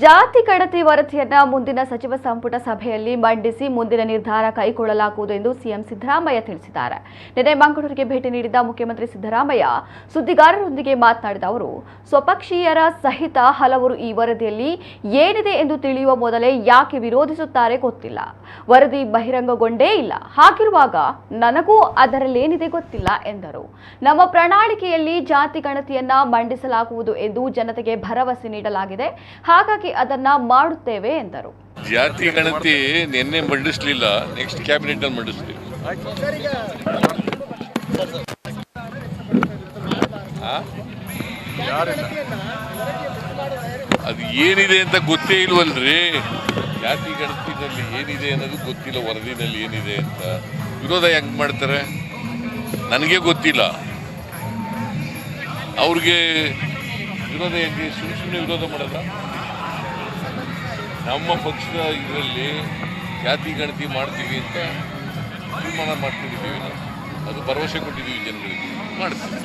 ಜಾತಿ ಕಡತಿ ವರದಿಯನ್ನ ಮುಂದಿನ ಸಚಿವ ಸಂಪುಟ ಸಭೆಯಲ್ಲಿ ಮಂಡಿಸಿ ಮುಂದಿನ ನಿರ್ಧಾರ ಕೈಗೊಳ್ಳಲಾಗುವುದು ಎಂದು ಸಿಎಂ ಸಿದ್ದರಾಮಯ್ಯ ತಿಳಿಸಿದ್ದಾರೆ. ನಿನ್ನೆ ಮಂಗಳೂರಿಗೆ ಭೇಟಿ ನೀಡಿದ ಮುಖ್ಯಮಂತ್ರಿ ಸಿದ್ದರಾಮಯ್ಯ ಸುದ್ದಿಗಾರರೊಂದಿಗೆ ಮಾತನಾಡಿದ ಅವರು, ಸ್ವಪಕ್ಷೀಯರ ಸಹಿತ ಹಲವರು ಈ ವರದಿಯಲ್ಲಿ ಏನಿದೆ ಎಂದು ತಿಳಿಯುವ ಮೊದಲೇ ಯಾಕೆ ವಿರೋಧಿಸುತ್ತಾರೆ ಗೊತ್ತಿಲ್ಲ. ವರದಿ ಬಹಿರಂಗಗೊಂಡೇ ಇಲ್ಲ. ಹಾಗಿರುವಾಗ ನನಗೂ ಅದರಲ್ಲೇನಿದೆ ಗೊತ್ತಿಲ್ಲ ಎಂದರು. ನಮ್ಮ ಪ್ರಣಾಳಿಕೆಯಲ್ಲಿ ಜಾತಿ ಗಣತಿಯನ್ನ ಮಂಡಿಸಲಾಗುವುದು ಎಂದು ಜನತೆಗೆ ಭರವಸೆ ನೀಡಲಾಗಿದೆ. ಹಾಗಾಗಿ ಅದನ್ನ ಮಾಡುತ್ತೇವೆ ಎಂದರು. ಜಾತಿ ಗಣತಿ ನಿನ್ನೆ ಮಂಡಿಸ್ಲಿಲ್ಲ ನೆಕ್ಸ್ಟ್ ಕ್ಯಾಬಿನೆಟ್ ಅಲ್ಲಿ ಮಂಡಿಸ್ತೀವಿ? ಅದು ಏನಿದೆ ಅಂತ ಗೊತ್ತೇ ಇಲ್ವಲ್ರಿ? ಜಾತಿ ಗಣತಿನಲ್ಲಿ ಏನಿದೆ ಅನ್ನೋದು ಗೊತ್ತಿಲ್ಲ, ವರದಿನಲ್ಲಿ ಏನಿದೆ ಅಂತ. ವಿರೋಧ ಹೆಂಗ್ ಮಾಡ್ತಾರೆ? ನನಗೆ ಗೊತ್ತಿಲ್ಲ. ಅವ್ರಿಗೆ ವಿರೋಧ ಹೆಂಗೆ? ಸುಮ್ಮನೆ ಸುಮ್ಮನೆ ವಿರೋಧ ಮಾಡೋದ? ನಮ್ಮ ಪಕ್ಷದ ಇದರಲ್ಲಿ ಜಾತಿ ಗಣತಿ ಮಾಡ್ತೀವಿ ಅಂತ ತೀರ್ಮಾನ ಮಾಡ್ಕೊಂಡಿದ್ದೀವಿ ನಾವು. ಅದು ಭರವಸೆ ಕೊಟ್ಟಿದ್ದೀವಿ ಜನಗಳಿಗೆ. ಮಾಡ್ತೀವಿ.